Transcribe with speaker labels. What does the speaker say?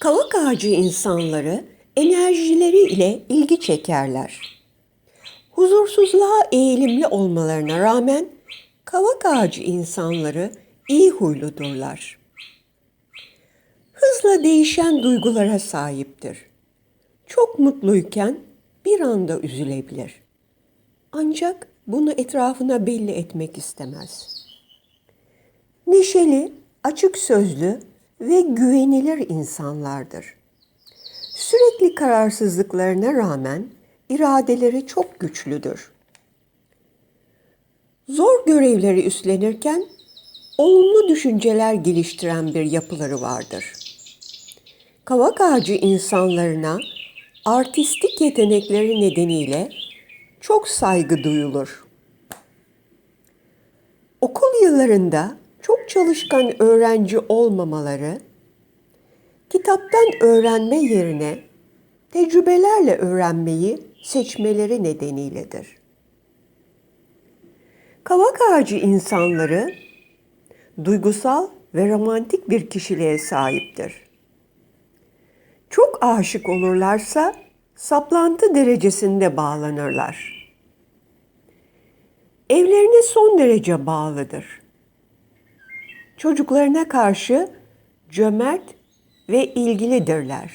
Speaker 1: Kavak ağacı insanları enerjileri ile ilgi çekerler. Huzursuzluğa eğilimli olmalarına rağmen kavak ağacı insanları iyi huyludurlar. Hızla değişen duygulara sahiptir. Çok mutluyken bir anda üzülebilir. Ancak bunu etrafına belli etmek istemez. Neşeli, açık sözlü ve güvenilir insanlardır. Sürekli kararsızlıklarına rağmen iradeleri çok güçlüdür. Zor görevleri üstlenirken olumlu düşünceler geliştiren bir yapıları vardır. Kavak ağacı insanlarına artistik yetenekleri nedeniyle çok saygı duyulur. Okul yıllarında çalışkan öğrenci olmamaları, kitaptan öğrenme yerine tecrübelerle öğrenmeyi seçmeleri nedeniyledir. Kavak ağacı insanları duygusal ve romantik bir kişiliğe sahiptir. Çok aşık olurlarsa saplantı derecesinde bağlanırlar. Evlerine son derece bağlıdır. Çocuklarına karşı cömert ve ilgilidirler.